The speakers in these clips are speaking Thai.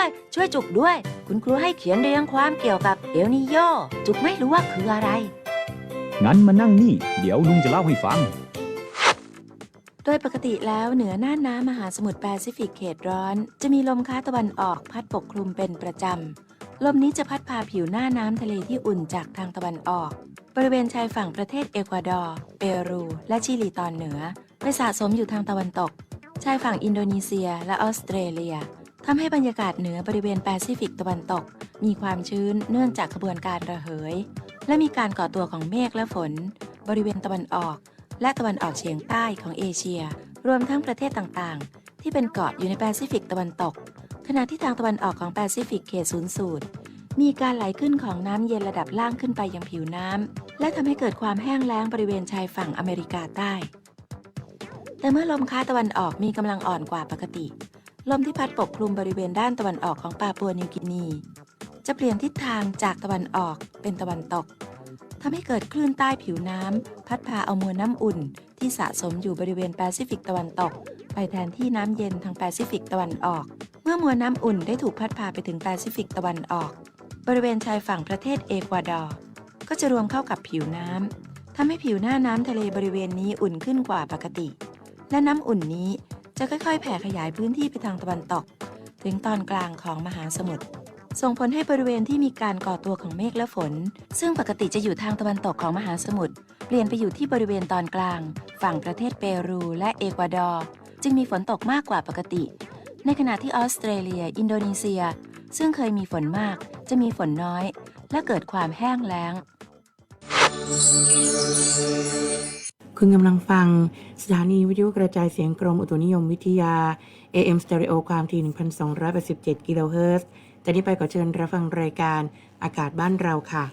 ด้วย ช่วยจุกด้วย คุณครูให้เขียนเรียงความเกี่ยวกับเอลนิโยจุกไม่รู้ว่าคืออะไร งั้นมานั่งนี่ เดี๋ยวลุงจะเล่าให้ฟัง โดยปกติแล้วเหนือน่านน้ำมหาสมุทรแปซิฟิกเขตร้อน จะมีลมค้าตะวันออกพัดปกคลุมเป็นประจำ ลมนี้จะพัดพาผิวหน้าน้ำทะเลที่อุ่นจากทางตะวันออก บริเวณชายฝั่งประเทศเอกวาดอร์ เปรู และชิลีตอนเหนือ ไปสะสมอยู่ทางตะวันตก ชายฝั่งอินโดนีเซียและออสเตรเลีย ทำให้บรรยากาศเหนือบริเวณแปซิฟิกตะวันตก มีความชื้นเนื่องจากขบวนการระเหย และมีการก่อตัวของเมฆและฝน บริเวณตะวันออก และตะวันออกเฉียงใต้ของเอเชีย รวมทั้งประเทศต่างๆ ที่เป็นเกาะอยู่ในแปซิฟิกตะวันตก ขณะที่ทางตะวันออกของแปซิฟิกเขตศูนย์สูตรมีการไหลขึ้นของน้ำเย็นระดับล่างขึ้นไปยังผิวน้ำและทำให้เกิดความแห้งแล้งบริเวณชายฝั่งอเมริกาใต้ แต่เมื่อลมค้าตะวันออกมีกำลังอ่อนกว่าปกติ ลมที่พัดปกคลุมบริเวณด้านตะวันออกของปาปัวนิวกินี จะเปลี่ยนทิศทางจากตะวันออกเป็นตะวันตกทำให้เกิดคลื่นใต้ผิวน้ำพัดพาเอามวลน้ำอุ่น ที่สะสมอยู่บริเวณแปซิฟิกตะวันตก ไปแทนที่น้ำเย็นทางแปซิฟิกตะวันออก เมื่อมวลน้ำอุ่นได้ถูกพัดพาไปถึงแปซิฟิกตะวันออก บริเวณชายฝั่งประเทศเอกวาดอร์ก็จะรวมเข้ากับผิวน้ำทำให้ผิวหน้าน้ำทะเลบริเวณนี้อุ่นขึ้นกว่าปกติ และน้ำอุ่นนี้ จะค่อยๆ แผ่ขยายพื้นที่ไปทางตะวันตก ถึงตอนกลางของมหาสมุทรส่งผลให้บริเวณที่มีการก่อตัวของเมฆและฝน ซึ่งปกติจะอยู่ทางตะวันตกของมหาสมุทรเปลี่ยนไปอยู่ที่บริเวณตอนกลาง ฝั่งประเทศเปรูและเอกวาดอร์จึงมีฝนตกมากกว่าปกติ ในขณะที่ออสเตรเลีย อินโดนีเซีย ซึ่งเคยมีฝนมาก จะมีฝนน้อย และเกิดความแห้งแล้ง คุณกำลังฟัง สถานีวิทยุกระจายเสียงกรมอุตุนิยมวิทยา AM Stereo ความถี่ 1,287 กิโลเฮิรตซ์แต่นี้ไปขอเชิญรับฟังรายการอากาศบ้านเราค่ะ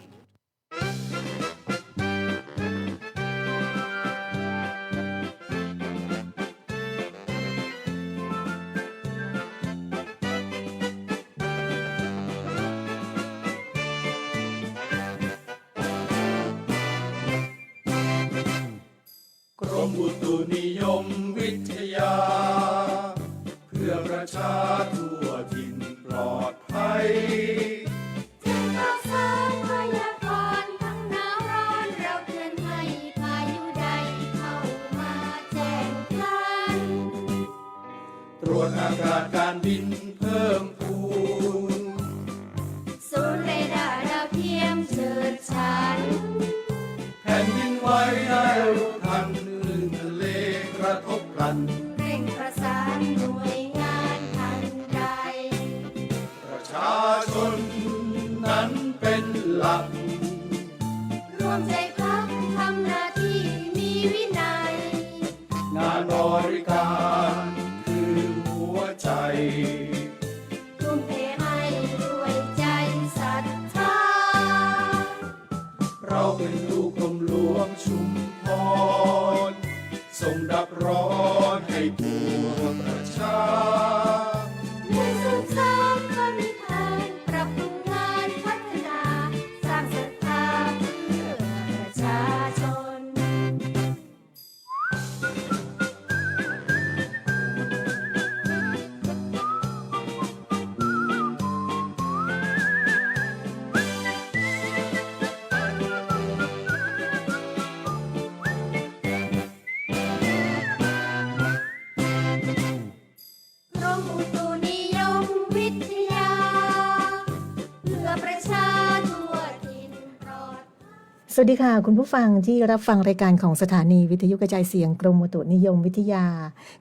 สวัสดีค่ะ คุณผู้ฟังที่รับฟังรายการของสถานีวิทยุกระจายเสียงกรมอุตุนิยมวิทยา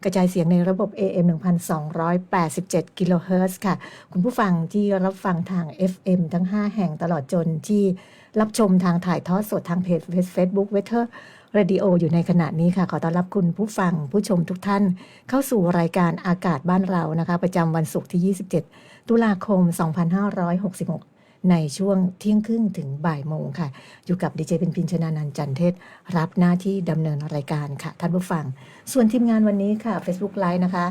กระจายเสียงในระบบ AM 1287 กิโลเฮิรตซ์ค่ะ คุณผู้ฟังที่รับฟังทาง FM ทั้ง 5 แห่งตลอดจนที่รับชมทางถ่ายทอดสดทางเพจ Facebook w e t h e r Radio อยู่ในขณะนี้ค่ะ ขอต้อนรับคุณผู้ฟังผู้ชมทุกท่าน เข้าสู่รายการอากาศบ้านเรานะคะ ประจำวันศุกร์ที่ 27 ตุลาคม 2566 ในช่วงเที่ยงครึ่งถึงบ่ายโมงค่ะ อยู่กับดีเจเป็นพินชนานันจันเทศ รับหน้าที่ดำเนินรายการค่ะ ท่านผู้ฟัง ส่วนทีมงานวันนี้ค่ะ Facebook Live นะคะ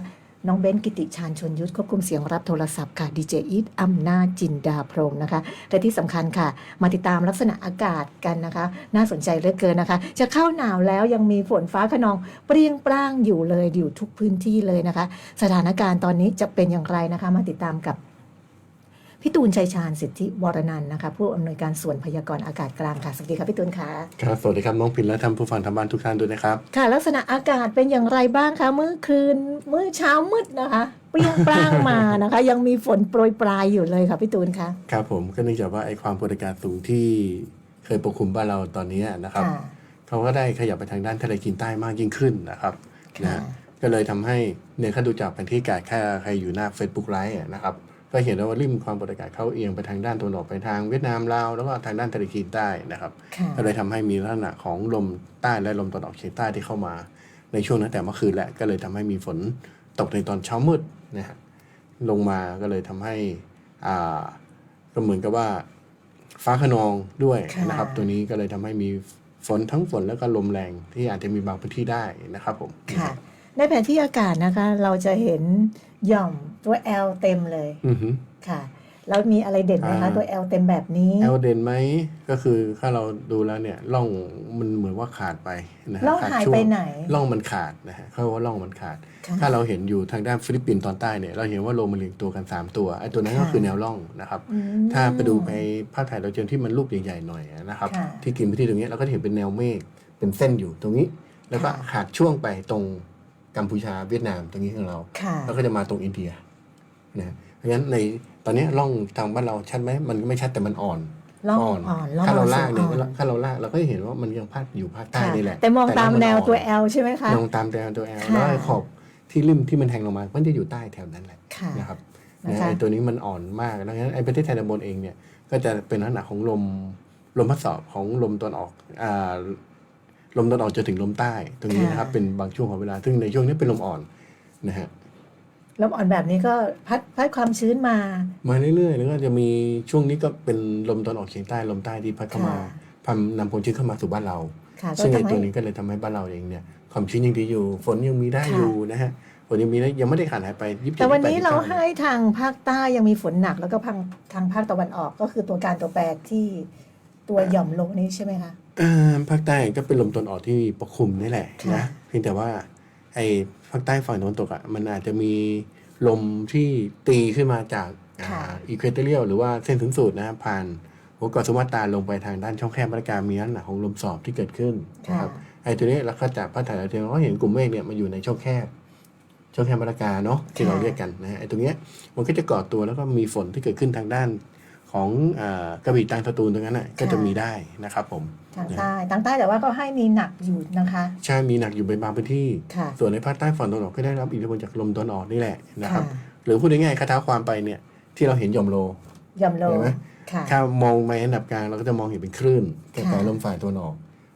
น้องเบนกิติชาญชนยุทธควบคุมเสียงรับโทรศัพท์ค่ะดีเจอีทอำนาจจินดาพรมนะคะและที่สำคัญค่ะ มาติดตามลักษณะอากาศกันนะคะ น่าสนใจเหลือเกินนะคะ จะเข้าหนาวแล้วยังมีฝนฟ้าขนองเปรี้ยงปร้างอยู่เลยอยู่ทุกพื้นที่เลยนะคะ สถานการณ์ตอนนี้จะเป็นอย่างไรนะคะ มาติดตามกับ พี่ตูนชัยชาญสิทธิวรนันท์นะคะผู้อำนวยการส่วนพยากรณ์อากาศกลางค่ะสวัสดีค่ะพี่ตูนค่ะครับสวัสดีครับน้องพินและท่านผู้ฟังทางบ้านทุกท่านด้วยนะครับค่ะลักษณะอากาศเป็นอย่างไรบ้างคะเมื่อคืนเมื่อเช้ามืดนะคะเปรี้ยงปร้างมานะคะ ยังมีฝนโปรยปลายอยู่เลยค่ะพี่ตูนค่ะครับผมก็เนื่องจากว่าไอ้ความกดอากาศสูงที่เคยปกคลุมบ้านเราตอนนี้นะครับค่ะเขาก็ได้ขยับไปทางด้านทะเลจีนใต้มากยิ่งขึ้นนะครับนะค่ะฮะก็เลยทำให้เนี่ยถ้าดูจากแผนที่อากาศแค่ใครอยู่หน้า Facebook ไลฟ์นะครับ ก็เห็นได้ว่าริมความกดอากาศเขาเอียงไปทางด้านตะวันออกไปทางเวียดนามลาวแล้วก็ทางด้านทะเลจีนใต้นะครับค่ะก็เลยทำให้มีลักษณะของลมใต้และลมตะวันออกเฉียงใต้ที่เข้ามาในช่วงตั้งแต่เมื่อคืนแหละก็เลยทำให้มีฝนตกในตอนเช้ามืดนะฮะลงมาก็เลยทำให้อ่าก็เหมือนกับว่าฟ้าขนองด้วยนะครับค่ะตัวนี้ก็เลยทำให้มีฝนทั้งฝนแล้วก็ลมแรงที่อาจจะมีบางพื้นที่ได้นะครับผมค่ะในแผนที่อากาศนะคะเราจะเห็นหย่อม ตัว L เต็มเลยอือฮึ ค่ะ แล้วมีอะไรเด่นไหมคะอ่า ตัว L เต็มแบบนี้แอลเดนไหมก็คือถ้าเราดูแล้วเนี่ยร่องมันเหมือนว่าขาดไปนะฮะร่องขดหายช่วไปไหน ร่องมันขาดนะฮะเขาเรียกว่าร่องมันขาด ค่ะ ถ้าเราเห็นอยู่ทางด้านฟิลิปปินส์ตอนใต้เนี่ยเราเห็นว่าลมมันเรียงตัวกัน 3 ตัวไอ้ตัวนั้นก็ค่ะ คือแนวร่องนะครับ อืม ถ้าไปดูไปภาพถ่ายเราวเทียมที่มันรูปใหญ่ๆหน่อยนะครับ ค่ะที่กินพื้นที่ตรงนี้เราก็จะเห็นเป็นแนวเมฆเป็นเส้นอยู่ตรงนี้ แล้วก็ค่ะ ขาดช่วงไปตรงกัมพูชาเวียดนามตรงนี้ของเรา ค่ะ แล้วก็จะมาตรงอินเดีย นะเพราะฉะนั้นในตอนนี้ร่องทางบ้านเราชัดไหมมันก็ไม่ชัดแต่มันอ่อนล่องอ่อนล่องถ้าเราลากเนี่ยอ่อนถ้าเราลากเราก็จะเห็นว่ามันยังพาดอยู่ภาคใต้ค่ะนี่แหละ แต่มองตามร่แนวตัวอ่อน L ใช่ไหมคะมองตามแนวตัวแอลค่ะแล้วไอ้ขอบที่ริมที่มันแทงลงมามันจะอยู่ใต้แถวนั้นแหละค่ะนะครับนะคะนะไอ้ตัวนี้มันอ่อนมากดังนั้นไอ้ประเทศไทยตอนบนเองเนี่ยก็จะเป็นลักษณะของลมลมพัดสอบของลมตอนออกอ่าลมตอนออกจนถึงลมใต้ ตรงนี้นะครับเป็นบางช่วงของเวลาซึ่งในช่วงนี้เป็นลมอ่อนนะฮะ ลมอ่อนแบบนี้ก็พัดพัดความชื้นมา มาเรื่อยๆ แล้วก็จะมีช่วงนี้ก็เป็นลมตอนออกเฉียงใต้ลมใต้ที่พัดเข้ามาค่ะพันนำความชื้นเข้ามาสู่บ้านเราค่ะก็ซึ่งไอ้ทำตัวให้นี้ก็เลยทำให้บ้านเราเองเนี่ยความชื้นยังดีอยู่ ฝนยังมีได้ค่ะอยู่นะฮะฝนยังมีได้ยังไม่ได้ขาดหายไปยี่สิบแต่วันนี้เราให้ทางภาคใต้ยังมีฝนหนักแล้วก็ทางทางภาคตะวันออกก็คือตัวการตัวแปรที่ตัวหย่อมลงนี้ใช่ไหมคะภาคใต้ก็เป็นลมตอนออกที่ปกคลุมนี่แหละค่ะนะเพียงแต่ว่า ไอ้ภาคใต้ฝั่งตะวันตกอะมันอาจจะมีลมที่ตีขึ้นมาจากอีควอเตเรียลหรือว่าเส้นศูนย์สูตรนะผ่านหัวเกาะสุมาตราลงไปทางด้านช่องแคบมาตรการมีลักษณะของลมสอบที่เกิดขึ้นนะครับไอ้ตัวนี้เราก็จากภาพถ่ายดาวเทียมเราก็เห็นกลุ่มเมฆเนี่ยมาอยู่ในช่องแคบช่องแคบมาตรการเนาะที่เราเรียกกันนะฮะไอ้ตรงเนี้ยมันก็จะก่อตัวแล้วก็มีฝนที่เกิดขึ้นทางด้าน ของเอ่อกระบี่ตรังสตูลตรงนั้นน่ะก็จะมีได้นะครับผมทางใต้ทางใต้แต่ว่าก็ให้มีหนักอยู่นะคะ ใช่มีหนักอยู่เป็นบางพื้นที่ค่ะส่วนในภาคใต้ฝั่งตะวันออกก็ได้รับอิทธิพลจากลมตะวันออกนี่แหละนะครับค่ะหรือพูดง่ายๆคาถาความไปเนี่ยที่เราเห็นหย่อมโลหย่อมลงเห็นไหมค่ะถ้ามองไปอันดับกลางเราก็จะมองเห็นเป็นคลื่นกระแสค่ะลมฝ่ายตะวันออก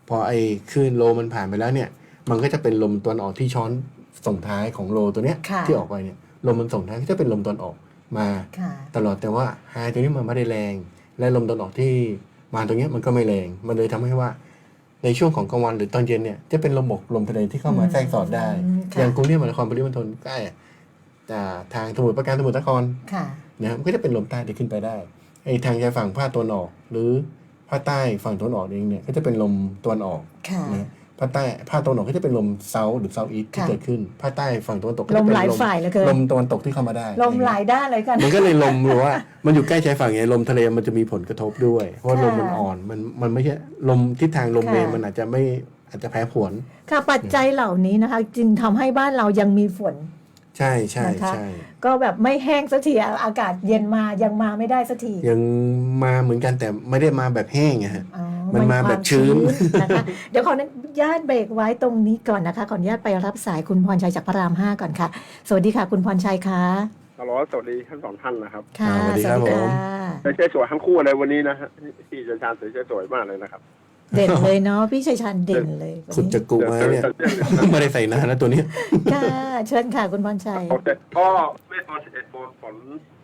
พอไอ้คลื่นโลมันผ่านไปแล้วเนี่ย มันก็จะเป็นลมตะวันออกที่ช้อนส่งท้ายของโลตัวเนี้ยค่ะที่ออกไปเนี่ยลมมันส่งท้ายก็จะเป็นลมตะวันออก มาค่ะตลอดแต่ว่าไฮตัวนี้มันไม่ได้แรง และลมตะวันออกที่มาตรงเนี้ยมันก็ไม่แรง มันเลยทำให้ว่าในช่วงของกลางวันหรือตอนเย็นเนี่ยจะเป็นลมบกลมทะเลที่เข้ามาอืมแทรกสอดได้อืมค่ะอย่างกรุงเทพมหานครปริมณฑลใกล้อ่าทางสมุทรปราการสมุทรสาครค่ะนะครับมันก็จะเป็นลมใต้ที่ขึ้นไปได้ไอ้ทางชายฝั่งภาคตะวันออก หรือภาคใต้ฝั่งตะวันออกเองเนี่ยก็จะเป็นลมตะวันออกค่ะนะ ภาคใต้ภาคตะวันออกก็จะเป็นลมเซาหรือเซาอีสที่ค่ะ เกิดขึ้นภาคใต้ฝั่งตะวันตกก็ลจะมเป็นหลายฝ่ายเหลือเกินลมตะวันตกที่เข้ามาได้ลมหลายด้านเลยกัน มันก็เลยลมหรือว่า มันอยู่ใกล้ชายฝั่งไงลมทะเลมันจะมีผลกระทบด้วย เพราะว่าค่ะลมมันอ่อนมันมันไม่ใช่ลมทิศทางลมค่ะเองมันอาจจะไม่อาจจะแพ้ผวนค่ะปัจจัยเหล่านี้นะคะ จึงทำให้บ้านเรายังมีฝน ใช่ใช่นะคะ ใช่ก็แบบไม่แห้งสักทีอะอากาศเย็นมายังมาไม่ได้สักทียังมาเหมือนกันแต่ไม่ได้มาแบบแห้งอะฮะอ๋อ มันมาแบบชื้นนะคะเดี๋ยวขออนุญาตเบรกไว้ตรงนี้ก่อนนะคะขออนุญาตไปรับสายคุณพรชัยจากพระรามห้าก่อนค่ะ สวัสดีค่ะ คุณพรชัยคะฮัลโหลสวัสดีทั้งสองท่านนะครับค่ะอ่าสวัสดีครับผมใส่เสื้อสวยทั้งคู่เลยวันนี้นะฮะพี่จันชานใส่เสื้อสวยมากเลยนะครับเด่นเลยเนาะพี่ชัยชันเด่นเลยวันขุดนี้จากกุมาเนี่ยไม่ได้ใส่นานแล้วตัวเนี้ยค่ะเชิญค่ะคุณพรชัยโอเคก็เมื่อตอน11โมงฝน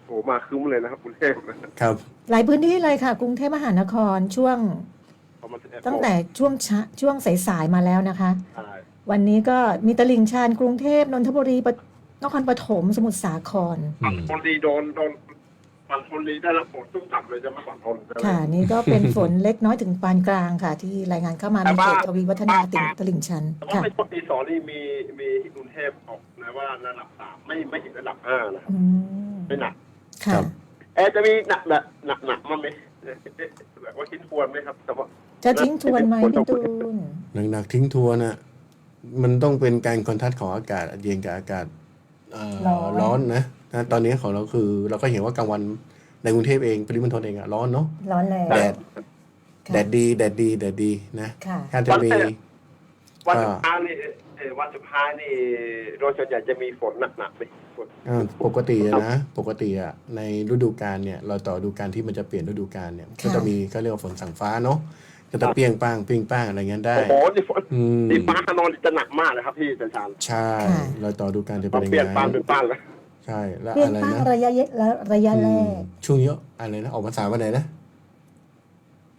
โผล่มาครึ้มเลยนะครับกรุงเทพนะครับครับ หลายพื้นที่เลยค่ะ กรุงเทพมหานครช่วง ตั้งแต่ช่วงเช้าช่วงสายๆมาแล้วนะคะใช่วันนี้ก็มีตลิ่งชันกรุงเทพนนทบุรีปะนครปฐมสมุทรสาครฝั่งธนบุรีโดนโดนฝั่งธนบุรีได้รับฝนตุ้มต่ำเลยจะมาฝั่งทนใช่ไหมค่ะนี่ก็เป็นฝนเล็กน้อยถึงปานกลางค่ะ ที่รายงานเข้ามาแต่ในว่าเขตทวีวัฒนาติ่งตลิ่งชันแต่ว่าค่ะไม่ช่วงตีสองนี่มีมีที่กรุงเทพออกนะว่าระดับสามไม่ไม่ถึงระดับห้านะครับอืมไม่หนักค่ะครับแอร์จะมีหนักหนักหนักหนักมั้งไหม แบบว่าทิ้นทวนไหมครับ แต่ว่าจะทิ้งทวนไหมพี่ตูนหนักๆทิ้งทวนอะ มันต้องเป็นการคอนทัสของอากาศเย็นกับอากาศเอ่อร้อนร้อนนะนะตอนนี้ของเราคือ เราก็เห็นว่ากลางวันในกรุงเทพเองปริมณฑลเองอะร้อนเนาะร้อนแรงแดดค่ะแดดดีแดดดีแดดดีนะค่ะถ้าจะมีวันสุดท้ายนี่เอ่อ วันสุดท้ายนี่โดยส่วนใหญ่จะมีฝนหนักๆไหมฝน อ่าปกติอะนะปกติอะในฤดูกาลเนี่ยเราต่อฤดูกาลที่มันจะเปลี่ยนฤดูกาลเนี่ยก็จะมีก็เรียกว่าฝนสั่งฟ้าเนาะก็จะเปรี้ยงป้างเปรี้ยงป้างอะไรเงี้ยได้ โอ้โหนี่ฝนอืมนี่ฟ้าฮานอยจะหนักมากเลยครับพี่สัญชาญใช่ค่ะเราต่อฤดูกาลจะมาเป็นเปลี่ยนยังปานไงเป็นป้านแล้วใช่แล้วเปลี่ยนอะไรป้างนะระยะเยและระยะแรอืมกช่วงเยอะอะไรนะออกภาษาวันไหนนะ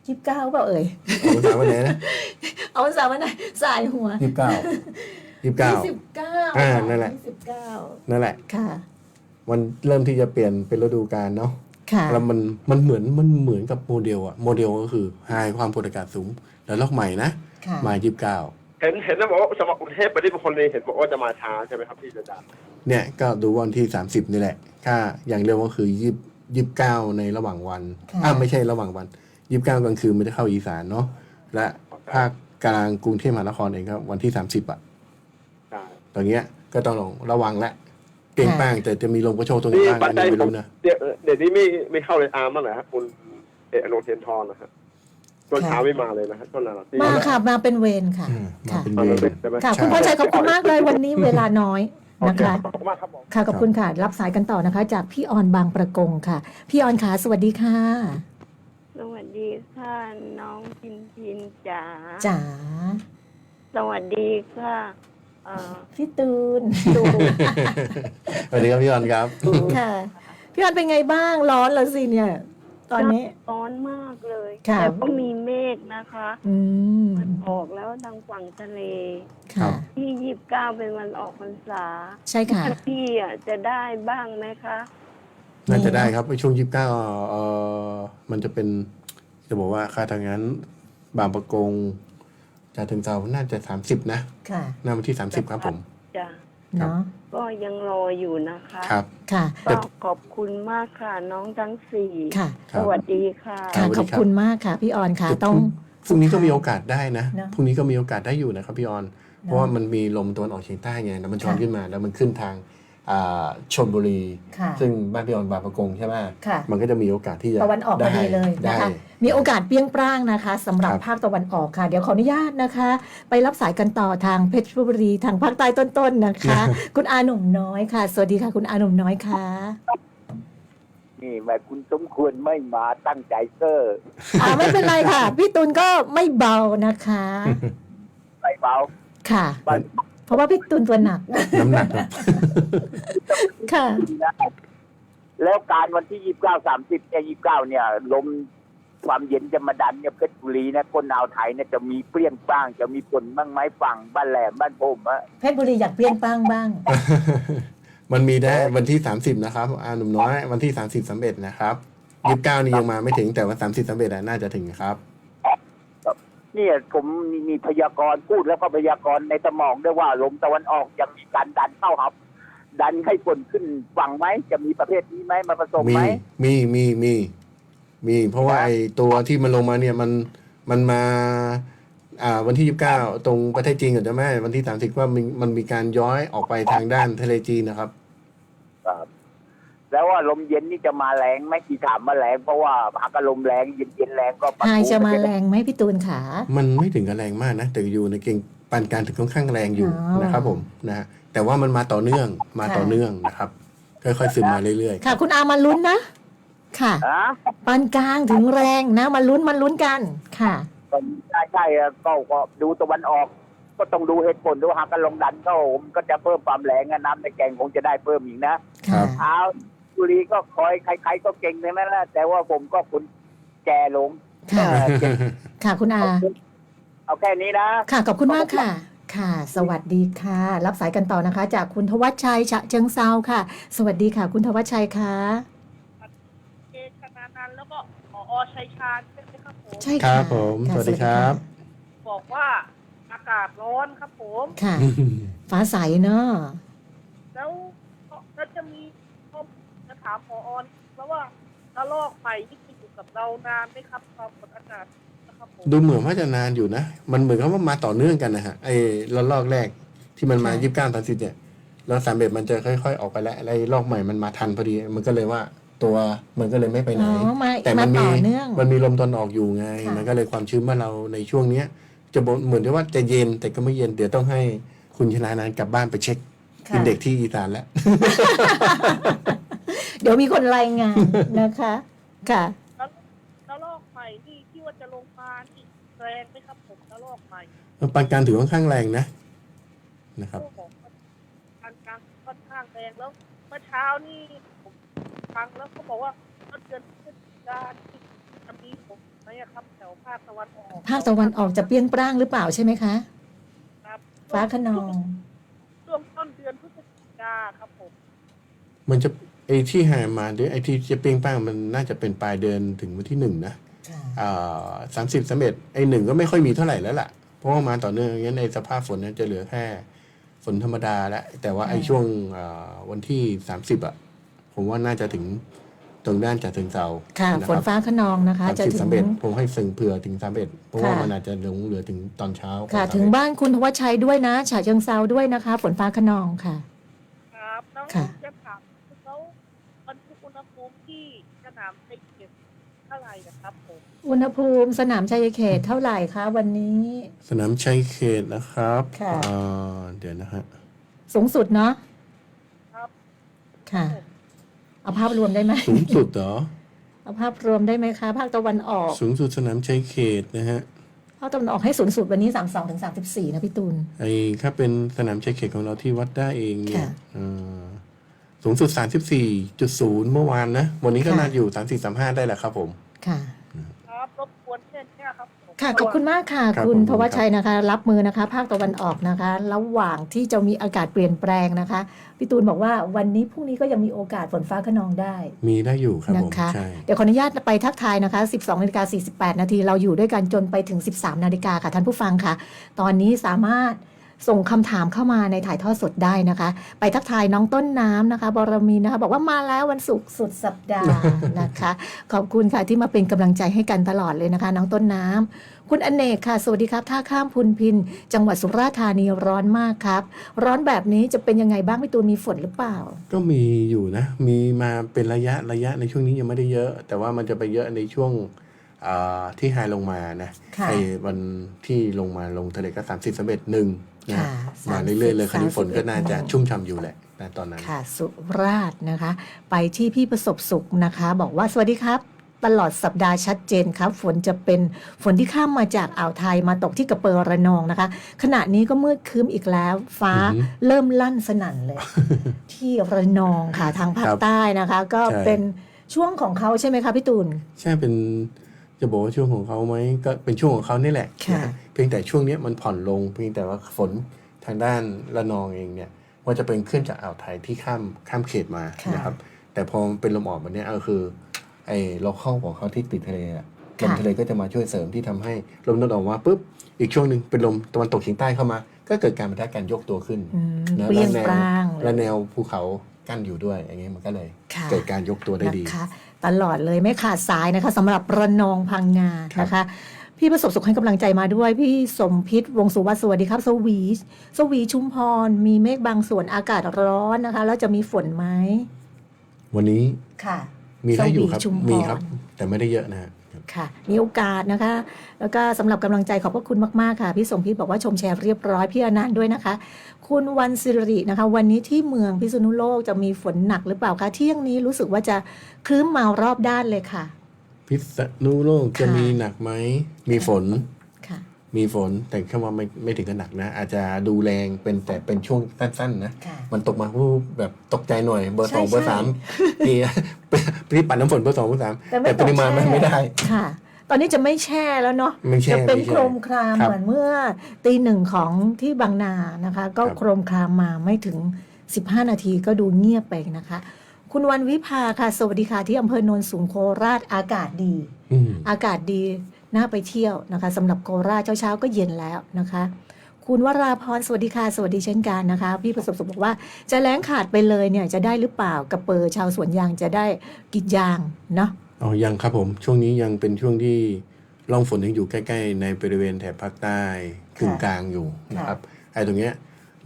ยี่สิบเก้าเปล่าเอ่ยออกภาษาวันไหนนะเอาภาษาวันไหนสายหัวยี่สิบเก้ายี่สิบเก้า ยี่สิบเก้าอ่านั่นแหละ ยี่สิบเก้านั่นแหละ ค่ะ มันเริ่มที่จะเปลี่ยนเป็นฤดูกาลเนาะค่ะแล้วมันมันเหมือนมันเหมือนกับโมเดลอะโมเดลก็คือไฮความกดอากาศสูง แล้วลอกใหม่นะค่ะมายี่สิบเก้าเห็นเห็นนะบอกว่าสำหรับกรุงเทพปริมณฑลนี่เห็นบอกว่าจะมาช้าใช่ไหมครับพี่สัญชาญเนี่ยก็ดูวันที่30นี่แหละ ค่าอย่างเร็วก็คือยี่ยี่เก้าในระหว่างวัน ค่ะ อ่าไม่ใช่ระหว่างวัน ยี่เก้ากลางคืนไม่ได้เข้าอีสานเนาะและภาคกลางกรุงเทพมหานครเองครับวันที่30อะใช่ตรงเนี้ยก็ต้องระวังละเปลี่ยนแป้งแต่จะมีลมกระโชกตรงไหนนี่บ้างปัจอันจัยนี้ไม่ผมรู้นะเดี๋ยวเดี๋ยวนี้ไม่ไม่เข้าเลยอาร์มบ้างเหรอครับคุณเออโนเทียนทอนนะครับต้นเช้าไม่มาเลยนะครับต้นอะไรที่มาค่ะมาเป็นเวรค่ะอืมมาค่ะเป็นมาเวเลยรใช่ไหมค่ะใช่คุณพรชัยขอบคุณมากเลยวันนี้เวลาน้อยนะคะขอบคุณมากครับผมค่ะขอบคุณค่ะรับสายกันต่อนะคะ จากพี่ออนบางประกงค่ะ พี่ออนขาสวัสดีค่ะ สวัสดีค่ะน้องพินพินจ๋าจ๋าสวัสดีค่ะ เอ่อพี่ตูนตูสวัสดีครับพี่ออนครับ ค่ะ พี่ออนเป็นไงบ้างร้อนแล้วสิเนี่ย ตอนนี้ ร้อนมากเลยค่ะ แต่ก็มีเมฆนะคะอืมมันออกแล้วทางฝั่งทะเลค่ะที่ยี่สิบเก้าเป็นวันออกพรรษาใช่ค่ะ พี่อะจะได้บ้างไหมคะ น่าจะได้ครับในช่วงยี่สิบเก้าเอ่อมันจะเป็นจะบอกว่าค่าทางนั้น บางประกงจะถึงเซาน่าจะสามสิบนะค่ะหน้าวันที่สามสิบครับผม จ้ะเนาะก็ยังรออยู่นะคะครับ ค่ะก็ขอบคุณมากค่ะ น้องทั้งสี่ค่ะครัสบวัสดีค่ะค่ะ สวัสดี ขอบคุณมากค่ะ พี่ออนค่ะต้อง พรุ่งนี้ก็มีโอกาสได้นะเนอะ พรุ่งนี้ก็มีโอกาสได้อยู่นะครับพี่ออน เพราะว่ามันมีลมตะวันออกเฉียงใต้ไงแล้วมันช้อนค่ะขึ้นมาแล้วมันขึ้นทางอ่า ชลบุรี ค่ะ ซึ่งบ้านพี่ออนบางประกงใช่ไหมค่ะ มันก็จะมีโอกาสที่จะตะวันออกพอดีเลยได้นะคะมีโอกาสเปรี้ยงปร้างนะคะสำหรับครับ ภาคตะวันออกค่ะ เดี๋ยวขออนุญาตนะคะ ไปรับสายกันต่อทางเพชรบุรีทางภาคใต้ต้นๆนะคะ คุณอาหนุ่มน้อยค่ะ สวัสดีค่ะ คุณอาหนุ่มน้อยค่ะนี่แม่คุณสมควรไม่มาตั้งใจเซอร์อ่าไม่เป็นไรค่ะ พี่ตุลก็ไม่เบานะคะ ไม่เบาค่ะมัน เพราะว่าพี่ตุลตัวหนัก น้ำหนักครับ ค่ะนะแล้วการวันที่ยี่สิบเก้าสามสิบเนี่ยยี่สิบเก้าเนี่ย ลมความเย็นจะมาดันเนี่ยเพชรบุรีนะคนอ่าวไทยเนี่ยจะมีเปรี้ยงป้าง จะมีฝนบ้างไหมฝั่งบ้านแหลมบ้านผมอะเพชรบุรีอยากเปรี้ยงปร้างบ้าง มันมีได้วันที่ 30 นะครับอาหนุ่มน้อยวันที่ 30สำเร็จนะครับยี่สิบเก้านี่ยังมาไม่ถึงแต่ว่า30สำเร็จน่าจะถึงครับ เนี่ยผมมีมีพยากรณ์พูดแล้วก็พยากรณ์ในสมองด้วยว่าลมตะวันออกยังมีการดันเข้าครับ ดันให้ฝนขึ้นฝั่งไหมจะมีประเภทนี้ไหมมาผสมมีไหม มีมีมีมี เพราะว่าไอตัวที่มันลงมาเนี่ยมันมันมา อ่า วันที่29ตรงประเทศจีนก่อนจะไหมวันที่30ว่ามันมันมีการย้อยออกไปทางด้านทะเลจีนนะครับ ครับ แล้วว่าลมเย็นนี่จะมาแรงไหมที่ถามมาแรงเพราะว่าหากลมแรงเย็นเย็นๆแรงก็ปไฮทุจะมาแรงไหมพี่ตูนขา มันไม่ถึงกับแรงมากนะแต่อยู่ในเกณฑ์ปานกลารถึงค่อนข้างแรงอยู่อ๋อนะครับผมนะฮะแต่ว่ามันมาต่อเนื่องมาค่ะต่อเนื่องนะครับค่อยๆซึมมาเรื่อยค่ะ คุณอามาลุ้นนะ ค่ะฮะปานกลางถึงแรงนะมาลุ้นมาลุ้นกันค่ะก็ใช่ใช่ๆก็ก็ดูตะวันออกก็ต้องดูเหตุผลดูหากลมดันก็มันก็จะเพิ่มความแรงอะน้ำในแกงคงจะได้เพิ่มอีกนะค่ะเอา บุรีก็คอยใคร ๆ ก็เก่งทั้งนั้นแหละแต่ว่าผมก็คุณแจลงค่ะเออเก่งค่ะคุณอา เอาแค่นี้นะ ค่ะ ขอบคุณมากค่ะ ค่ะ สวัสดีค่ะ รับสายกันต่อนะคะ จากคุณทวัชชัยฉะเชิงเซาค่ะ สวัสดีค่ะ คุณทวัชชัยค่ะเอชนานันท์แล้วก็ผอชัยชาญใช่ไหมครับผมใช่ๆคค่ะรับผมะสวัสดีครับ บอกว่าอากาศร้อนครับผม ค่ะ ฟ้าใสเนาะแล้วแล้วจะมีข้อจะ ถามผออนแล้วว่าระลอกใหม่ที่จะอยู่กับเรานานไหมครับความกดอากาศนะครับผมดูเหมือนว่าจะนานอยู่นะ มันเหมือนกับว่ามาต่อเนื่องกันนะฮะไอ้ระลอกแรกที่มันมาค่ะยี่สิบเก้าสามสิบเนี่ยแล้วสามเอ็ดมันจะค่อย ๆ ออกไปแล้วไอ้ลอกใหม่มันมาทันพอดี มันก็เลยว่าตัวมันก็เลยไม่ไปไหน อ๋อมาแต่มามันมีต่อเนื่อง มันมีลมตอนออกอยู่ไง ค่ะ มันก็เลยความชื้นบ้านเราในช่วงเนี้ย จะบอกเหมือนที่ว่าจะเย็นแต่ก็ไม่เย็นเดี๋ยวต้องให้คุณชนะนันท์กลับบ้านไปเช็ค ค่ะเป็นเด็กที่อีสานแล้ว เดี๋ยวมีคนรายงานนะคะ ค่ะ แล้วระลอกใหม่ที่ที่ว่าจะลงมานี่แรงไหมครับผมระลอกใหม่ปานกลารถือว่าค่อนข้างแรงนะนะครับโอ้โหการกลางค่อนข้างแรงแล้วเมื่อเช้านี่ผมฟังแล้วเขาบอกว่าต้นเดือนพฤศจิกายนที่จะมีฝนไหมอะครับแถวภาคตะวันออกภาคตะวันออกจะเปรี้ยงปร้างหรือเปล่าใช่ไหมคะ ครับ ฟ้าขนอง ช่วงต้นเดือนพฤศจิกาครับผม มันจะไอ้ที่หายมาเดี๋ยวไอ้ที่จะเปรี้ยงป้างมันน่าจะเป็นปลายเดือนถึงวันที่หนึ่งนะสามสิบสามเอ็ดไอ้หนึ่งก็ไม่ค่อยมีเท่าไหร่แล้วล่ะ เพราะว่ามาต่อเนื่องงั้นในสภาพฝนเนี่ยจะเหลือแค่ฝนธรรมดาแล้วแต่ว่าไอ้ช่วงอ่าวันที่สามสิบอะ ผมว่าน่าจะถึง ตรงด้านจากถึงเสาค่ะนะฝนฟ้าขนองนะคะสามจะสิบถึสามงเอ็ดผมให้สึงเผื่อถึงสามเอ็ดเพราะว่าค่ะมันอาจจะหลงเหลือถึงตอนเช้าของค่ะ31ถึงบ้านคุณทวัชชัยด้วยนะฉะเชิงเซาด้วยนะคะ ฝนฟ้าขนองค่ะ ครับแล้วค่ะจะถามคือเขาบรรทุกอุณหภูมิที่สนามเด็กเก็บเท่าไหร่นะครับผมอุณหภูมิสนามชัยเขตเท่าไหร่คะวันนี้ สนามชัยเขตนะครับค่ะอ่าเดี๋ยวนะฮะสูงสุดเนาะครับค่ะ เอาภาพรวมได้ไหมสูงสุดเหรอเอาภาพรวมได้ไหมคะ ภาคตะวันออก สูงสุดสนามชัยเขตนะฮะภาคตะวันออกให้สูงสุดวันนี้32ถึง34นะพี่ตูนไอ้ถ้าเป็นสนามชัยเขตของเราที่วัดได้เองเนี่ยค่ะเอ่อสูงสุด34.0เมื่อวานนะ วันนี้ก็ค่ะน่าอยู่34-35ได้แหละครับผม ค่ะ ครับรบกวนแค่เนี้ย ครับผมค่ะขอบคุณมากค่ะ ครับคุณผม ทวัชชัยนะคะ รับมือนะคะ ภาคตะวันออกนะคะ ระหว่างที่จะมีอากาศเปลี่ยนแปลงนะคะพี่ตูนบอกว่าวันนี้พรุ่งนี้ก็ยังมีโอกาสฝนฟ้าขนองได้ มีได้อยู่ครับนะผมคะ ใช่ เดี๋ยวขออนุญาตไปทักทายนะคะ 12นาฬิกา48 นาที เราอยู่ด้วยกันจนไปถึง 13 นาฬิกาค่ะท่านผู้ฟังค่ะ ตอนนี้สามารถ ส่งคำถามเข้ามาในถ่ายทอดสดได้นะคะ ไปทักทายน้องต้นน้ำนะคะ บรมีนะคะ บอกว่ามาแล้ววันศุกร์สุดสัปดาห์นะคะ ขอบคุณค่ะที่มาเป็นกำลังใจให้กันตลอดเลยนะคะ น้องต้นน้ำคุณอเนกค่ะ สวัสดีครับ ท่าข้ามพุนพิน จังหวัดสุราษฎร์ธานีร้อนมากครับ ร้อนแบบนี้จะเป็นยังไงบ้างพี่ตูนมีฝนหรือเปล่า ก็มีอยู่นะ มีมาเป็นระยะระยะในช่วงนี้ยังไม่ได้เยอะ แต่ว่ามันจะไปเยอะในช่วงอ่าที่ไฮลงมานะค่ะไอ้วันที่ลงมาลงทะเลก็30 31หนึ่ง นะค่ะมาเรื่อยๆเลย30คราวนี้ฝนก็น่าจะ31ชุ่มฉ่ำอยู่แหละนะตอนนั้นค่ะ สุราษฎร์นะคะ ไปที่พี่ประสบสุขนะคะ บอกว่าสวัสดีครับ ตลอดสัปดาห์ชัดเจนครับ ฝนจะเป็นฝนที่ข้ามมาจากอ่าวไทยมาตกที่กระเปอร์ระนองนะคะ ขณะนี้ก็มืดครึ้มอีกแล้ว ฟ้าอือหือเริ่มลั่นสนั่นเลย ที่ระนองค่ะทางภาคครับใต้นะคะ ก็ใช่เป็นช่วงของเขาใช่ไหมคะพี่ตูน ใช่เป็น จะบอกว่าช่วงของเขาไหมก็เป็นช่วงของเขานี่แหละค่ะนะเพียงแต่ช่วงเนี้ยมันผ่อนลง เพียงแต่ว่าฝนทางด้านระนองเองเนี่ยว่าจะเป็นขึ้นจากอ่าวไทยที่ข้ามข้ามเขตมาค่ะ นะครับ แต่พอมันเป็นลมออกแบบเนี้ยก็คือไอ้เราเข้าของเขาที่ติดทะเลอะลค่ะมทะเลก็จะมาช่วยเสริมที่ทำให้ลมตะวันออกมาปุ๊บอีกช่วงหนึ่งเป็นลมตะวันตกเฉียงใต้เข้ามา ก็เกิดการปะทะกันยกตัวขึ้นอืมนะเปรี้ยงและแนปวร้างเลและยแนวภูเขากั้นอยู่ด้วยอย่างเงี้ยมันก็เลย ค่ะเกิดการยกตัวได้ดีนะคะ ตลอดเลยไม่ขาดสายนะคะสำหรับระนองพังงาครับนะคะ พี่ประสบสุขให้กำลังใจมาด้วย พี่สมพิษวงสุวัสดิ์สวัสดีครับ สวีสวีชุมพร มีเมฆบางส่วนอากาศร้อนนะคะ แล้วจะมีฝนไหมวันนี้ค่ะมีได้อยู่ครับ สวีชุมพร มีครับ แต่ไม่ได้เยอะนะฮะค่ะ มีโอกาสนะคะ แล้วก็สำหรับกำลังใจขอบพระคุณมาก ๆ ค่ะ พี่สมพิษบอกว่าชมแชร์เรียบร้อยพี่อนันต์ด้วยนะคะ คุณวันสิรินะคะ วันนี้ที่เมืองพิษณุโลกจะมีฝนหนักหรือเปล่าคะเที่ยงนี้รู้สึกว่าจะคลื้มมารอบด้านเลยค่ะ พิษณุโลกจะค่ะมีหนักไหม มีฝนค่ะมีฝนแต่แค่ว่าไม่ไม่ถึงกับหนักนะ อาจจะดูแรงเป็นแต่เป็นช่วงสั้นๆนะค่ะมันตกมาวูบแบบตกใจหน่อยเบอร์ใช่สองเบอร์ใช่สามที่ที่ปัดน้ำฝนเบอร์สองเบอร์สามแต่ไม่แต่ปริมาณตกมันแช่ไม่ได้ค่ะ ตอนนี้จะไม่แช่แล้วเนาะไม่แช่จะเป็นไม่แช่โครมครามครับเหมือนเมื่อตีหนึ่งของที่บางนานะคะ ก็ครับ โครมครามมาไม่ถึง 15 นาทีก็ดูเงียบไปนะคะ คุณวันวิภาค่ะ สวัสดีค่ะที่อำเภอโนนสูงโคราชอากาศดี อืม อากาศดีน่าไปเที่ยวนะคะสำหรับโคราชเช้าๆก็เย็นแล้วนะคะ คุณวราพรสวัสดีค่ะสวัสดีเช่นกันนะคะ พี่ประสบสุขบอกว่าจะแล้งขาดไปเลยเนี่ยจะได้หรือเปล่ากับเปอร์ชาวสวนยางจะได้กรีดยางเนาะ อ๋อยังครับผม ช่วงนี้ยังเป็นช่วงที่ร่องฝนยังอยู่ใกล้ ๆ ในบริเวณแถบภาคใต้กึ่งกลางอยู่นะครับไอ้ตรงเนี้ย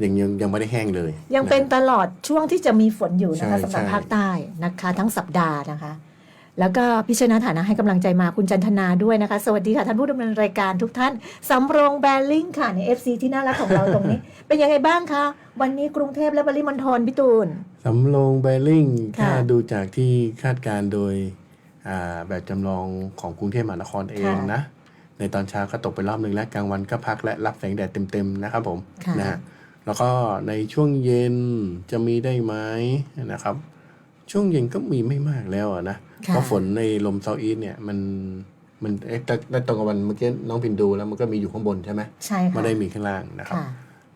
ยังยังยังไม่ได้แห้งเลย ยังเป็นนะตลอดช่วงที่จะมีฝนอยู่นะคะใช่สำหรับใช่ภาคใต้นะคะ ทั้งสัปดาห์นะคะ แล้วก็พิชนะฐานะให้กำลังใจมาคุณจันทนาด้วยนะคะ สวัสดีค่ะท่านผู้ดำเนินรายการทุกท่านสำโรงแบริ่งค่ะใน FC ที่น่ารักของเราตรงนี้ เป็นยังไงบ้างคะวันนี้กรุงเทพและปริมณฑลพี่ตูนสำโรงแบริ่งค่ะถ้าดูจากที่คาดการณ์โดยอ่า แบบจำลองของกรุงเทพมหานครเองนะ ในตอนเช้าก็ตกไปรอบหนึ่งแล้วกลางวันก็พักและรับแสงแดดเต็มๆนะครับผมค่ะนะฮะแล้วก็ในช่วงเย็นจะมีได้ไหมนะครับ ช่วงเย็นก็มีไม่มากแล้วอะนะค่ะเพราะฝนในลมเซาท์อีสเนี่ยมันมันเอ๊ะแต่แต่ตรงกับวันเมื่อกี้น้องพินดูแล้วมันก็มีอยู่ข้างบนใช่ไหมใช่ค่ะไม่ได้มีข้างล่างนะครับค่ะ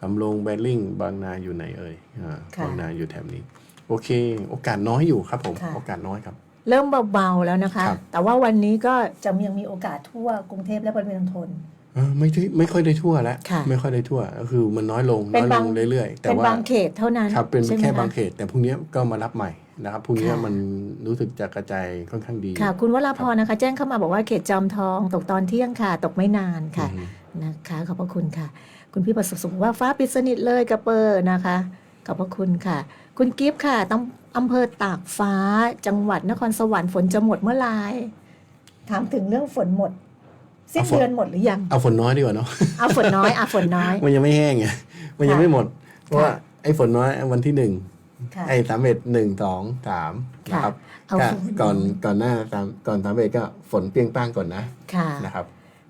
สำโรงแบริ่งบางนาอยู่ไหนเอ่ยอ่าค่ะบางนาอยู่แถบนี้ โอเค โอกาสน้อยอยู่ครับผมค่ะโอกาสน้อยครับ เริ่มเบาๆแล้วนะคะ ครับ แต่ว่าวันนี้ก็จะยังมีโอกาสทั่วกรุงเทพและปริมณฑล เออไม่ได้ไม่ค่อยได้ทั่วแล้ว ค่ะไม่ค่อยได้ทั่วก็คือมันน้อยลงเป็น้นอยลบาง งเรื่อยๆ แต่เป็นว่าบางเขตเท่านั้นครับเป็นใช่ไหมแค่คะบางเขต แต่พรุ่งนี้ก็มารับใหม่นะครับพรุ่งนี้ค่ะ มันรู้สึกจะกระจายค่อนข้างดี ค่ะ คุณวราพรนะคะ แจ้งเข้ามาบอกว่าเขตจอมทอง ตกตอนเที่ยงค่ะ ตกไม่นานค่ะอืมนะคะขอบพระคุณค่ะ คุณพี่ประสบสุขบอกว่าฟ้าปิดสนิทเลยกระเปอร์นะคะ ขอบพระคุณค่ะ คุณกิฟต์ค่ะต้องอำเภอตากฟ้าจังหวัดนครสวรรค์ฝนจะหมดเมื่อไหร่ถามถึงเรื่องฝนหมดสิ้นเดือนหมดหรือยัง เอาฝนน้อยดีกว่าเนาะ เอาฝนน้อยเอาฝนน้อย มันยังไม่แห้งไง มันยังค่ะไม่หมด เพราะว่าค่ะไอ้ฝนน้อยวันที่หนึ่ง ค่ะ ไอ้สามเอ็ดหนึ่งสองสามค่ะนะครับเอาก็ฝนก่อนก่อนหน้าสามก่อนสามเอ็ดก็ฝนเปรียงป้างก่อนนะค่ะ นะครับ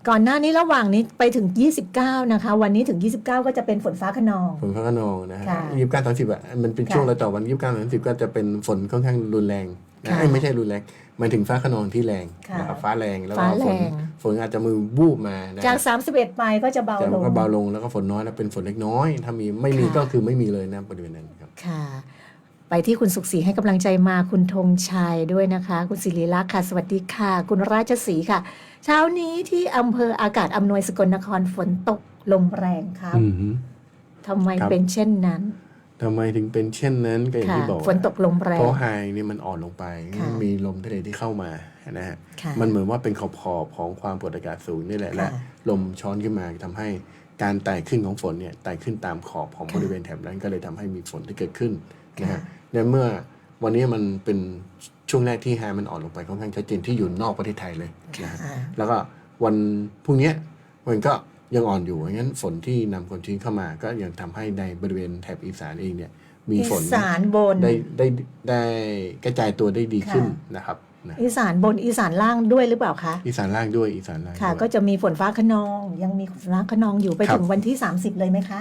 ก่อนหน้านี้ระหว่างนี้ไปถึง 29 นะคะ วันนี้ถึง 29 ก็จะเป็นฝนฟ้าขนอง ฝนฟ้าขนองนะฮะค่ะยี่สิบเก้าสามสิบอะมันเป็นค่ะช่วงรอยต่อวันยี่สิบเก้าสามสิบก็จะเป็นฝนค่อนข้างรุนแรงนะค่ะเอ้ยไม่ใช่รุนแรงหมายถึงฟ้าขนองที่แรงค่ะนะครับฟ้าแรงแล้วก็ฟ้าฝแรนง ฝนอาจจะมือบูบมานะจาก 31 ไปก็จะเบาแต่ลมันง ก็เบาลงแล้วก็ฝนน้อยแล้วเป็นฝนเล็กน้อย ถ้ามีไม่มีค่ะ ก็คือไม่มีเลยนะบริเวณนั้นครับ ค่ะ ไปที่คุณสุขศรีให้กำลังใจมาคุณธงชัยด้วยนะคะ คุณศิริลักษณ์ค่ะ สวัสดีค่ะ คุณราชสีห์ค่ะ เช้านี้ที่อำเภออากาศอำนวยสกลนครฝนตกลมแรงครับอืมฮึทำไมครับ เป็นเช่นนั้น ทำไมถึงเป็นเช่นนั้นก็อย่างค่ะ ที่บอกฝนตกลมแรงเพราะไฮนี่มันอ่อนลงไปค่ะ มีลมทะเลที่เข้ามานะฮะค่ะ มันเหมือนว่าเป็นขอบขอบๆของความกดอากาศสูงนี่แหละและค่ะลมช้อนขึ้นมาทำให้การไต่ขึ้นของฝนเนี่ยไต่ขึ้นตามขอบของค่ะ บริเวณแถบนั้นก็เลยทำให้มีฝนที่เกิดขึ้น นะค่ะฮะในเมื่อวันนี้มันเป็นช่วงแรกที่ไฮมันอ่อนลงไปค่อนข้างชัดเจนที่อยู่นอกประเทศไทยเลยนะฮะค่ะแล้วก็วันพรุ่งเนี้ยมันก็ยังอ่อนอยู่งั้นฝนที่นำความชื้นเข้ามา ก็ยังทำให้ในบริเวณแถบอีสานเองเนี่ย มีฝนอีสานบนได้ได้ได้กระจายตัวได้ดีขึ้นค่ะนะครับนะอีสานบนอีสานล่างด้วยหรือเปล่าคะอีสานล่างด้วยอีสานล่างค่ะด้วยก็จะมีฝนฟ้าขนอง ยังมีฝนฟ้าขนองอยู่ไปครับถึงวันที่ 30 เลยไหมคะ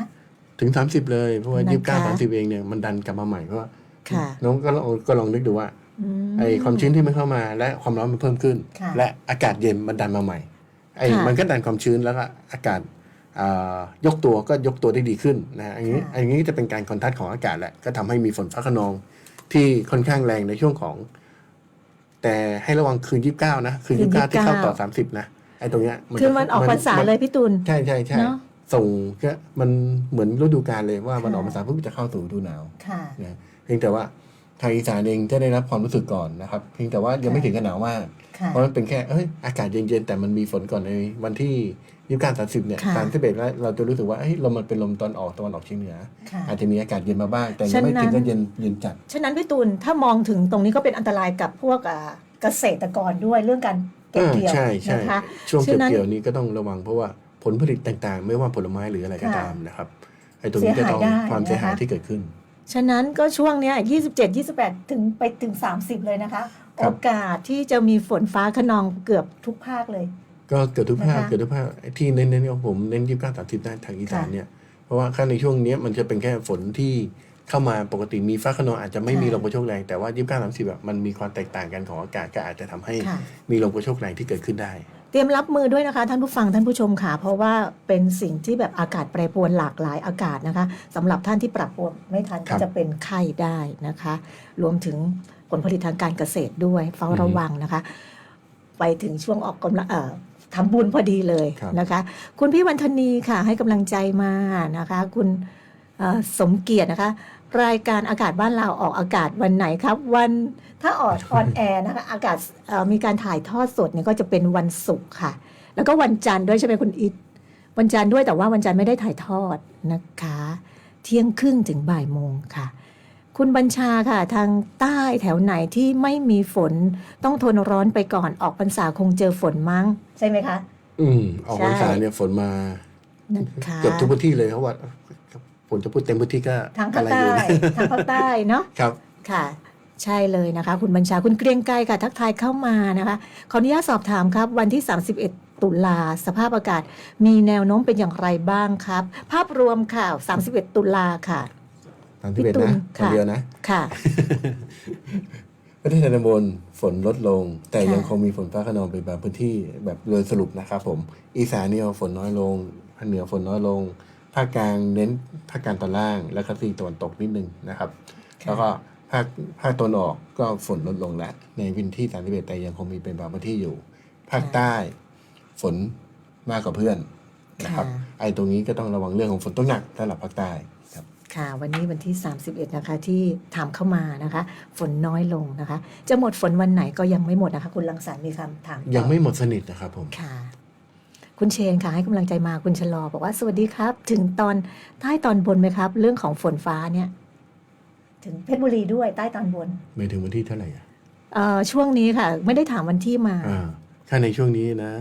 ถึง 30 เลย เพราะว่านะคะยี่สิบเก้าสามสิบเองเนี่ยมันดันกลับมาใหม่เพราะว่าค่ะน้องก็ลองก็ลองนึกดูว่าอืมไอความชื้นที่มันเข้ามาและความร้อนมันเพิ่มขึ้นค่ะและอากาศเย็นมันดันมาใหม่ไอค่ะมันก็ดันความชื้นแล้วก็อากาศอ่ายกตัวก็ยกตัวได้ดีขึ้นนะฮะอันนี้ค่ะอันนี้จะเป็นการคอนทัสของอากาศแหละก็ทำให้มีฝนฟ้าขนองที่ค่อนข้างแรงในช่วงของ แต่ให้ระวังคืนยี่สิบเก้านะคืนคืยี่นสิบเก้าที่เข้าต่อ29สามสิบนะไอตรงเนี้ยคือมันออกพรรษาเลยพี่ตุลใช่ใช่ใช่เนอะ ส่งก็มันเหมือนฤดูกาลเลยว่ามันค่ะออกพรรษาปุ๊บจะเข้าสู่ฤดูหนาวค่ะนะเพียงแต่ว่าทางอีสานเองจะได้รับความรู้สึกก่อนนะครับ เพียงแต่ว่ายังไม่ถึงกับหนาวมากค่ะเพราะมันเป็นแค่เอ้ยอากาศเย็นๆแต่มันมีฝนก่อนในวันที่ยี่สิบเก้าสามสิบเนี่ยค่ะสามสิบเอ็ดแล้วเราจะรู้สึกว่าเอ้ยลมมันเป็นลมตอนออกตะวันออกเฉียงเหนือค่ะอาจจะมีอากาศเย็นมาบ้างแต่ยังไม่ฉะนั้นถึงกับเย็นเย็นจัด ฉะนั้นพี่ตุลถ้ามองถึงตรงนี้ก็เป็นอันตรายกับพวกอ่าเกษตรกรด้วยเรื่องการเก็บเกี่ยวใช่ใช่นะคะช่วงเก็บฉะนั้นเกี่ยวนี้ก็ต้องระวังเพราะว่า ผลผลิตต่างๆ ไม่ว่าผลไม้หรืออะไรก็ค่ะตามนะครับไอ้ตรงนี้จะต้องเสียหายได้ความเสียหายนะคะที่เกิดขึ้น ฉะนั้นก็ช่วงเนี้ย27 28 ถึงไปถึง 30 เลยนะคะครัโอบกาสที่จะมีฝนฟ้าขนองเกือบทุกภาคเลย ก็เกิดทุกภาคนะคะเกิดทุกภาคไอ้ที่เน้นๆของผมเน้นยี่สิบเก้าสามสิบได้ทางอีสานค่ะเนี่ยเพราะว่าข้างในช่วงเนี้ยมันจะเป็นแค่ฝนที่เข้ามาปกติมีฟ้าขนองอาจจะไม่ค่ะมีลมกระโชกแรงแต่ว่ายี่สิบเก้าสามสิบแบบมันมีความแตกต่างกันของอากาศก็อาจจะทำให้ค่ะมีลมกระโชกแรงที่เกิดขึ้นได้ เตรียมรับมือด้วยนะคะท่านผู้ฟังท่านผู้ชมค่ะ เพราะว่าเป็นสิ่งที่แบบอากาศแปรปรวนหลากหลายอากาศนะคะสำหรับท่านที่ปรับตัวไม่ทันครัก็บจะเป็นไข้ได้นะคะ รวมถึงผลผลิตทางการเกษตรด้วยเฝ้าอือฮึระวังนะคะ ไปถึงช่วงออกกำลังเอ่อทำบุญพอดีเลยครับนะคะ คุณพี่วันธนีค่ะ ให้กำลังใจมานะคะ คุณเอ่อสมเกียรตินะคะ รายการอากาศบ้านเราออกอากาศวันไหนครับ วันถ้าออกออนแอร์นะคะอากาศเอ่อมีการถ่ายทอดสดเนี่ยก็จะเป็นวันศุกร์ค่ะ แล้วก็วันจันทร์ด้วยใช่ไหมคุณอิทวันจันทร์ด้วยแต่ว่าวันจันทร์ไม่ได้ถ่ายทอดนะคะ เที่ยงครึ่งถึงบ่ายโมงค่ะ คุณบัญชาค่ะ ทางใต้แถวไหนที่ไม่มีฝนต้องทนร้อนไปก่อนออกพรรษาคงเจอฝนมั้ง ใช่ไหมคะ อืมออกพรรษาใช่เนี่ยฝนมานะคะเกือบทุกพื้นที่เลยเขาว่า ฝนจะพูดเต็มพื้นที่ก็ทางภาคอะไรใต้อยู่นะทางภาคใต้เนาะครับค่ะใช่เลยนะคะ คุณบัญชาคุณเกรียงไกรค่ะทักทายเข้ามานะคะขออนุญาตสอบถามครับ วันที่ 31 ตุลาสภาพอากาศ มีแนวโน้มเป็นอย่างไรบ้างครับ ภาพรวมข่าว31 ตุลาค่ะตามที่เป็นพี่ตูนนะคนค่ะเดียวนะค่ะประเทศไทยตอนบนฝนลดลง แต่ค่ะยังคงมีฝนฟ้าขนองเป็นบางพื้นที่แบบโดยสรุปนะครับผมอีสานเนี่ยฝนน้อยลงภาคเหนือฝนน้อยลง ภาคกลางเน้นภาคกลางตอนล่าง แล้วก็ที่ตะวันตกนิดนึงนะครับ แล้วก็ภาคภาคตะวันออกก็ฝนลดลงแล้วในพื้นที่สามสิบเอ็ดแต่ยังคงมีเป็นบางพื้นที่อยู่ ภาคใต้ฝนมากกว่าเพื่อนนะครับค่ะไอ้ตรงนี้ก็ต้องระวังเรื่องของฝนตกหนักสำหรับภาคใต้ครับค่ะ วันนี้วันที่ 31 นะคะ ที่ถามเข้ามานะคะ ฝนน้อยลงนะคะ จะหมดฝนวันไหนก็ยังไม่หมดนะคะ คุณลังสรรค์มีคำถามต่อยังไม่หมดสนิทนะครับผมค่ะ คุณเชนค่ะให้กำลังใจมาคุณชะลอ บอกว่าสวัสดีครับ ถึงตอนใต้ตอนบนไหมครับ เรื่องของฝนฟ้าเนี่ย ถึงเพชรบุรีด้วยใต้ตอนบนไม่ถึงวันที่เท่าไหร่อะเอ่อช่วงนี้ค่ะ ไม่ได้ถามวันที่มาอ่าถ้าในช่วงนี้นะ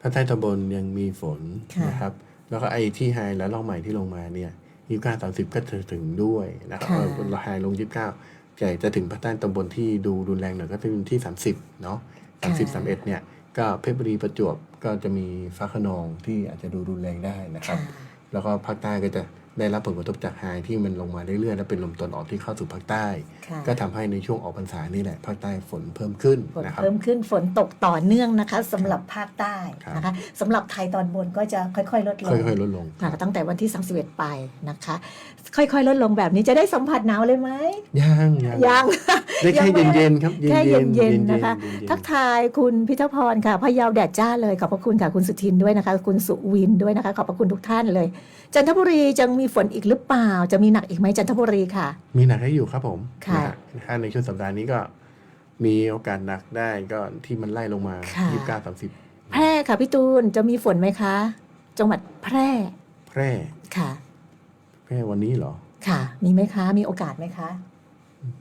ภาคใต้ตอนบนยังมีฝนค่ะนะครับ แล้วก็ไอ้ที่ไฮและล่องใหม่ที่ลงมาเนี่ยยี่สิบเก้าสามสิบก็จะถึงด้วยนะครับเออไฮลงยี่สิบเก้าใหญ่จะถึงภาคใต้ตอนบนที่ดูรุนแรงหน่อยก็เป็นที่สามสิบเนาะสามสิบสามเอ็ดเนี่ยก็เพชรบุรีประจวบ ก็จะมีฟ้าขนองที่อาจจะดูรุนแรงได้นะครับค่ะแล้วก็ภาคใต้ก็จะ ได้รับผลกระทบจากไฮที่มันลงมาเรื่อยๆ และเป็นลมตะวันออกที่เข้าสู่ภาคใต้ ค่ะก็ทำให้ในช่วงออกพรรษานี่แหละภาคใต้ฝนเพิ่มขึ้นฝนนะครับ เพิ่มขึ้นฝนตกต่อเนื่องนะคะสำหรับภาคใต้ครับ นะคะสำหรับไทยตอนบนก็จะค่อยๆ ลดลงค่อยๆลดลง ค่ะตั้งแต่วันที่ 31 ไปนะคะ ค่อยๆ ลดลงแบบนี้จะได้สัมผัสหนาวเลยไหมยังยังยัง ได้แค่ยังไม่เย็นๆครับแค่เย็นๆเย็นๆนะคะ เย็นๆทักทายคุณพิทพรค่ะพะเยาวแดดจ้าเลยขอบพระคุณค่ะคุณสุทินด้วยนะคะ คุณสุวินด้วยนะคะ ขอบพระคุณทุกท่านเลยจันทบุรีจะมีฝนอีกหรือเปล่า จะมีหนักอีกไหมจันทบุรีค่ะ มีหนักให้อยู่ครับผมค่ะนะฮะถ้าในช่วงสัปดาห์นี้ก็มีโอกาสหนักได้ก็ที่มันไล่ลงมาค่ะยี่สิบเก้าสามสิบแพร่ค่ะพี่ตูนจะมีฝนไหมคะ จังหวัดแพร่ แพร่ค่ะ แพร่วันนี้เหรอ ค่ะ มีไหมคะ มีโอกาสไหมคะ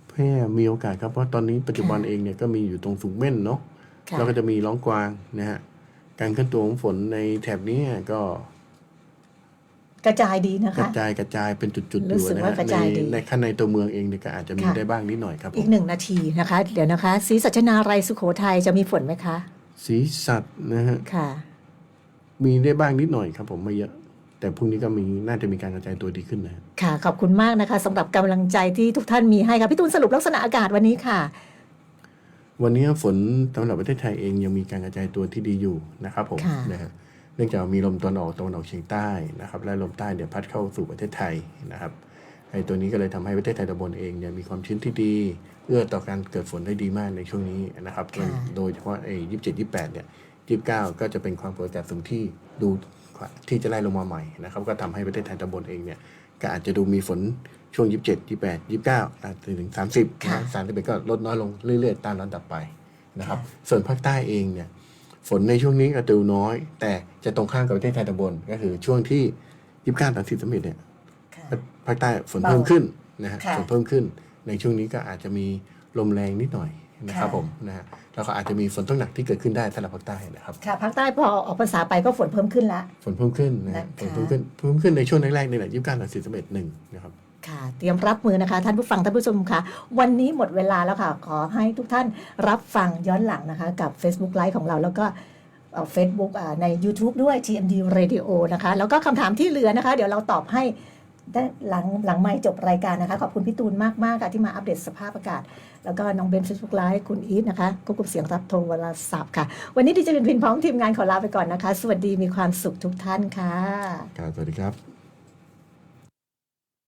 แพร่มีโอกาสครับเพราะตอนนี้ปัจจุบันค่ะเองเนี่ยก็มีอยู่ตรงสูงเม่นเนาะค่ะแล้วก็จะมีร้องกวางนะฮะการเคลื่อนตัวของฝนในแถบนี้ก็ กระจายดีนะกระคะจายกระจายเป็นจุดๆอรู้ยู่สึกนะว่าฮะกระในจายดี ในข้างในตัวเมืองเองเนี่ยก็อาจจะมีค่ะได้บ้างนิดหน่อยครับผอีมกหนึ่งนาทีนะคะ เดี๋ยวนะคะศรีสัชนาไรสุโขทัยจะมีฝนไหมคะ สีสัตว์นะฮะค่ะ มีได้บ้างนิดหน่อยครับผมไม่เยอะ แต่พรุ่งนี้ก็มีน่าจะมีการกระจายตัวดีขึ้นนะฮะค่ะ ขอบคุณมากนะคะสำหรับกำลังใจที่ทุกท่านมีให้ค่ะพี่ตูนสรุปลักษณะอากาศวันนี้ค่ะ วันนี้ฝนสำหรับประเทศไทยเองยังมีการกระจายตัวที่ดีอยู่นะครับผมค่ะ นะฮะ เนื่องจากมีลมตะวันออกตะวันออกเฉียงใต้นะครับ และลมใต้เนี่ยพัดเข้าสู่ประเทศไทยนะครับไอ้ตัวนี้ก็เลยทำให้ประเทศไทยตอนบนเองเนี่ยมีความชื้นที่ดี เอื้อต่อการเกิดฝนได้ดีมากในช่วงนี้นะครับค่ะโดยเฉพาะไอ้ยี่สิบเจ็ดยี่แปดเนี่ยยี่สิบเก้าก็จะเป็นความกดอากาศสูงที่ดูที่จะไล่ลงมาใหม่นะครับ ก็ทำให้ประเทศไทยตอนบนเองเนี่ยก็อาจจะดูมีฝนช่วงยี่สิบเจ็ดยี่แปดยี่สิบเก้าถึงสามสิบค่ะสามสิบเอ็ดก็ลดน้อยลงเรื่อย ๆ ตามลำดับไปนะครับ ส่วนภาคใต้เองเนี่ยฝน ในช่วงนี้ก็ดูน้อย แต่จะตรงข้ามกับประเทศไทยตอนบน ก็คือช่วงที่ยี่สิบเก้าถึงสิบสมิเนี่ยค่ะภาคใต้ฝนเพิ่มขึ้นนะฮะค่ะฝนเพิ่มขึ้น ในช่วงนี้ก็อาจจะมีลมแรงนิดหน่อยนะครับค่ะผมนะฮะแล้วก็อาจจะมีฝนตกหนักที่เกิดขึ้นได้สำหรับภาคใต้นะครับค่ะภาคใต้พอออกภาษาไปก็ฝนเพิ่มขึ้นละฝนเพิ่มขึ้นนะฮะนะคะฝนเพิ่มขึ้นเพิ่มขึ้นในช่วงแรกๆนี่แหละยี่สิบเก้าถึงสิบสมิหนึ่งนะครับ ค่ะ เตรียมรับมือนะคะ ท่านผู้ฟังท่านผู้ชมค่ะ วันนี้หมดเวลาแล้วค่ะ ขอให้ทุกท่านรับฟังย้อนหลังนะคะ กับ Facebook Live ของเราแล้วก็เฟซบุ๊กใน YouTube ด้วย TMD Radio นะคะ แล้วก็คำถามที่เหลือนะคะ เดี๋ยวเราตอบให้ได้หลังหลังไม่จบรายการนะคะ ขอบคุณพี่ตูนมากๆค่ะที่มาอัปเดตสภาพอากาศ แล้วก็น้องเบน Facebook Live คุณอีทนะคะควบคุมเสียงรับโทรศัพท์ค่ะ วันนี้ดิจิทัลพินพร้อมทีมงานขอลาไปก่อนนะคะ สวัสดีมีความสุขทุกท่านค่ะ สวัสดีครับ